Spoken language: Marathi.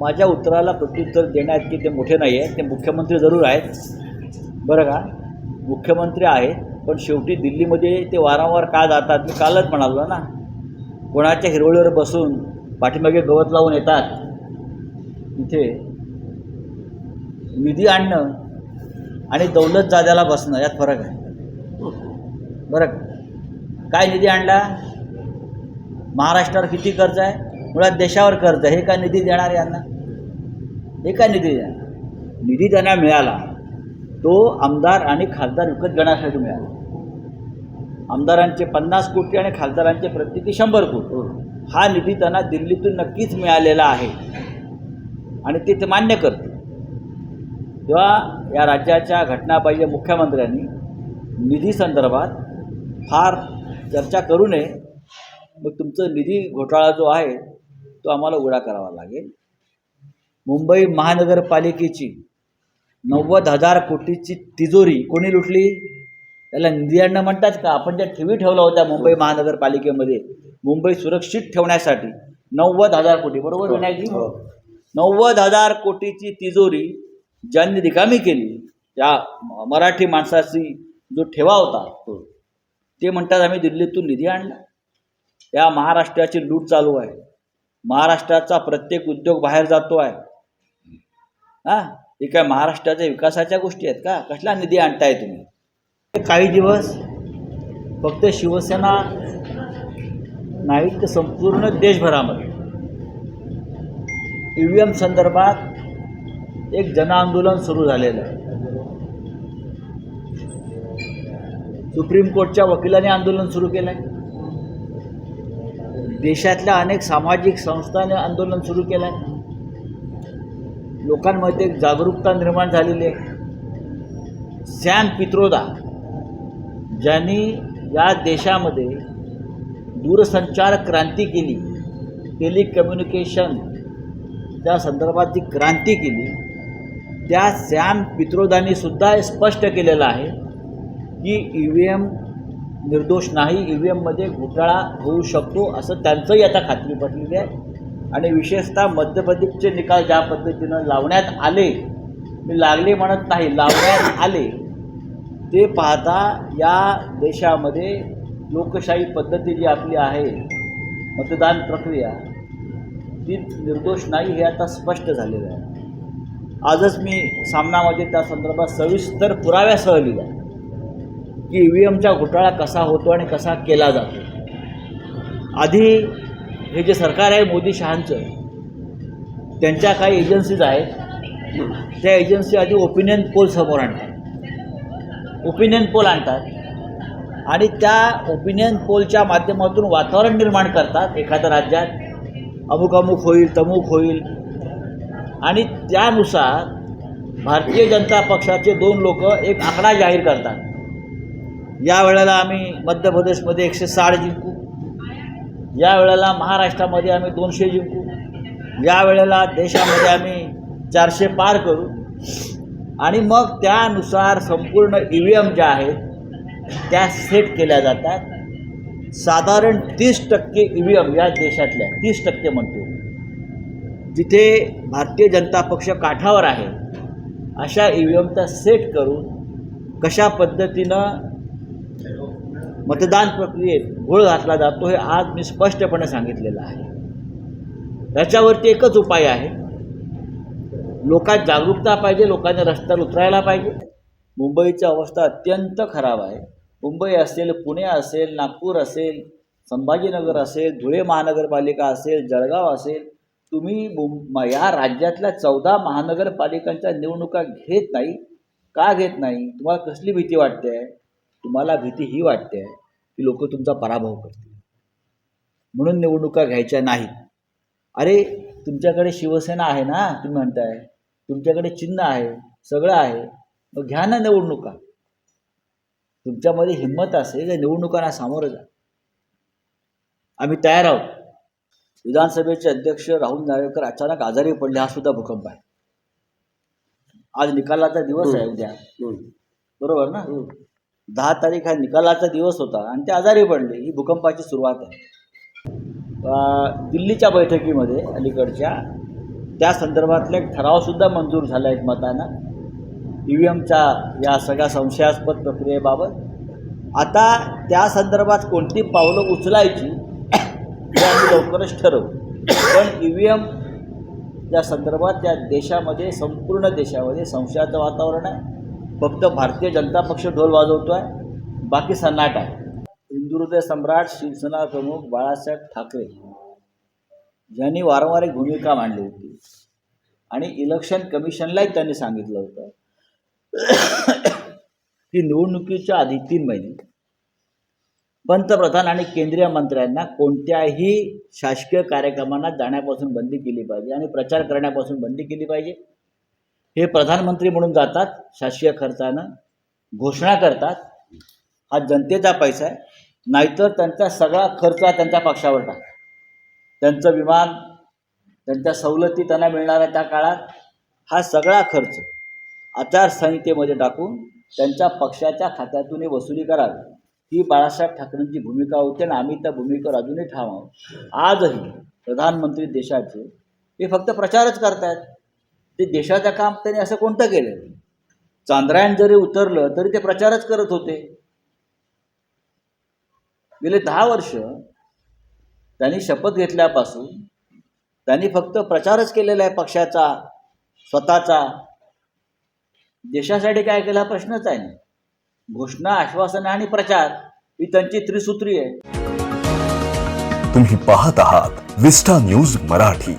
माझ्या उत्तराला प्रत्युत्तर देण्यात की ते मोठे नाही आहे ते मुख्यमंत्री जरूर आहेत. बरं का? मुख्यमंत्री आहेत पण शेवटी दिल्लीमध्ये ते वारंवार का जातात? मी कालच म्हणालो ना. कोणाच्या हिरवळीवर बसून पाठीमागे गवत लावून येतात? इथे निधी आणणं आणि दौलत जाद्याला बसणं यात फरक आहे. बरं काय निधी आणला? महाराष्ट्रावर किती कर्ज आहे? मुळात देशावर कर्ज आहे. हे काय निधी देणार यांना? हे काय निधी देणार? निधी त्यांना मिळाला. तो आमदार आणि खासदार विकत घेण्यासाठी मिळाला. आमदारांचे पन्नास कोटी आणि खासदारांचे प्रत्येकी शंभर कोटी. हा निधी त्यांना दिल्लीतून नक्कीच मिळालेला आहे. आणि ते ते मान्य करते तेव्हा या राज्याच्या घटनाबाह्य मुख्यमंत्र्यांनी निधी संदर्भात फार चर्चा करू नये. मग तुमचं निधी घोटाळा जो आहे तो आम्हाला उघडा करावा लागेल. मुंबई महानगरपालिकेची नव्वद हजार कोटीची तिजोरी कोणी लुटली? त्याला निधी म्हणतात का? आपण ज्या ठेवी ठेवल्या होत्या मुंबई महानगरपालिकेमध्ये मुंबई सुरक्षित ठेवण्यासाठी. नव्वद हजार कोटी बरोबर विनायकजी? नव्वद हजार कोटीची तिजोरी ज्यांनी रिकामी केली त्या मराठी माणसाची जो ठेवा होता ते म्हणतात आम्ही दिल्लीतून निधी आणला. या महाराष्ट्राची लूट चालू आहे. महाराष्ट्राचा प्रत्येक उद्योग बाहेर जातो आहे. हां? हे काय महाराष्ट्राच्या विकासाच्या गोष्टी आहेत का? कसला निधी आणताय तुम्ही? काही दिवस फक्त शिवसेना नाही तर संपूर्ण देशभरामध्ये. ई व्ही एम संदर्भात एक जनआंदोलन सुरू झालेलं आहे. सुप्रीम कोर्टच्या वकिलाने आंदोलन सुरू केलं आहे देशातल्या अनेक सामाजिक संस्थांनी आंदोलन सुरू केलं आहे. लोकांमध्ये एक जागरूकता निर्माण झालेली आहे. सॅम पित्रोदा ज्यांनी या देशामध्ये दूरसंचार क्रांती केली टेलिकम्युनिकेशन त्या संदर्भात जी क्रांती केली त्या सॅम पित्रोदानीसुद्धा स्पष्ट केलेलं आहे की ई व्ही एम निर्दोष नाही ई व्ही एममध्ये घोटाळा होऊ शकतो असं त्यांचंही आता खात्री पटलेली आहे. आणि विशेषतः मध्य प्रदेशचे निकाल ज्या पद्धतीनं लावण्यात आले मी लागले म्हणत नाही लावण्यात आले ते पाहता या देशामध्ये लोकशाही पद्धती जी आपली आहे मतदान प्रक्रिया ती निर्दोष नाही हे आता स्पष्ट झालेलं आहे. आजच मी सामनामध्ये त्या संदर्भात सविस्तर पुराव्यासह लिहिला. की ई व्ही एमचा घोटाळा कसा होतो आणि कसा केला जातो? आधी हे जे सरकार आहे मोदी शहांचं त्यांच्या काही एजन्सीज आहेत. त्या एजन्सी आधी ओपिनियन पोल समोर आणतात. ओपिनियन पोल आणतात. आणि त्या ओपिनियन पोलच्या माध्यमातून वातावरण निर्माण करतात एखाद्या राज्यात. अमुक अमुक होईल तमुक होईल. आणि त्यानुसार भारतीय जनता पक्षाचे दोन लोक एक आकडा जाहीर करतात. या वेळेला आम्ही मध्य प्रदेशमध्ये एकशे साठ जिंकू. या वेळेला महाराष्ट्रामध्ये आम्ही दोनशे जिंकू. या वेळेला देशामध्ये आम्ही चारशे पार करू. आणि मग त्यानुसार संपूर्ण ई व्ही एम ज्या आहेत त्या सेट केल्या जातात. साधारण तीस टक्के ई व्ही एम या देशातल्या तीस टक्के म्हणतो. जिथे भारतीय जनता पक्ष काठावर आहे अशा ई व्ही एमचा सेट करून कशा पद्धतीनं मतदान प्रक्रियेत घोळ घातला जातो हे आज मी स्पष्टपणे सांगितलेलं आहे. त्याच्यावरती एकच उपाय आहे. लोकात जागरूकता पाहिजे लोकांनी रस्त्यावर उतरायला पाहिजे. मुंबईची अवस्था अत्यंत खराब आहे. मुंबई असेल पुणे असेल नागपूर असेल संभाजीनगर असेल धुळे महानगरपालिका असेल जळगाव असेल तुम्ही मुं या राज्यातल्या चौदा महानगरपालिकांच्या निवडणुका घेत नाही का घेत नाही? तुम्हाला कसली भीती वाटते? आहे तुम्हाला भीती ही वाटते आहे की लोक तुमचा पराभव करतील. म्हणून निवडणुका घ्यायच्या नाहीत. अरे तुमच्याकडे शिवसेना आहे ना तुम्ही म्हणताय. तुमच्याकडे चिन्ह आहे सगळं आहे. मग घ्या ना निवडणुका. तुमच्यामध्ये हिंमत असेल तर निवडणुकांना सामोरं जा. आम्ही तयार आहोत. विधानसभेचे अध्यक्ष राहुल नार्वेकर अचानक आजारी पडले हा सुद्धा भूकंप आहे. आज निकालाचा दिवस आहे उद्या. बरोबर ना? दहा तारीख हा निकालाचा दिवस होता आणि ते आजारी पडले. ही भूकंपाची सुरुवात आहे. दिल्लीच्या बैठकीमध्ये अलीकडच्या त्या संदर्भातला एक ठरावसुद्धा मंजूर झाला आहे मतानं ई व्ही एमच्या या सगळ्या संशयास्पद प्रक्रियेबाबत. आता त्या संदर्भात कोणती पावलं उचलायची हे आम्ही लवकरच ठरवू. पण ई व्ही एम या संदर्भात त्या देशामध्ये संपूर्ण देशामध्ये संशयाचं वातावरण आहे. फक्त भारतीय जनता पक्ष ढोल वाजवतो आहे बाकी सन्नाट आहे. हिंदुहृदय सम्राट शिवसेना प्रमुख बाळासाहेब ठाकरे यांनी वारंवार एक भूमिका मांडली होती. आणि इलेक्शन कमिशनलाही त्यांनी सांगितलं होतं. की निवडणुकीच्या आधी तीन महिने पंतप्रधान आणि केंद्रीय मंत्र्यांना कोणत्याही शासकीय कार्यक्रमांना जाण्यापासून बंदी केली पाहिजे आणि प्रचार करण्यापासून बंदी केली पाहिजे. हे प्रधानमंत्री म्हणून जातात शासकीय खर्चानं घोषणा करतात हा जनतेचा पैसा आहे. नाहीतर त्यांचा सगळा खर्च हा त्यांच्या पक्षावर टाक. त्यांचं विमान त्यांच्या सवलती त्यांना मिळणाऱ्या त्या काळात हा सगळा खर्च आचारसंहितेमध्ये टाकून त्यांच्या पक्षाच्या खात्यातून वसुली करावी. ही बाळासाहेब ठाकरेंची भूमिका होती आणि आम्ही त्या भूमिकेवर अजूनही ठाम आहोत. आजही प्रधानमंत्री देशाचे हे फक्त प्रचारच करतायत. ते देशाचं काम त्यांनी असं कोणतं केलं? चांद्रायण जरी उतरलं तरी ते प्रचारच करत होते. गेले दहा वर्ष त्यांनी शपथ घेतल्यापासून त्यांनी फक्त प्रचारच केलेला आहे पक्षाचा स्वतःचा. देशासाठी काय केला? प्रश्नच आहे. ना घोषणा आश्वासन आणि प्रचार ही त्यांची त्रिसूत्री आहे. तुम्ही पाहत आहात विस्टा न्यूज मराठी.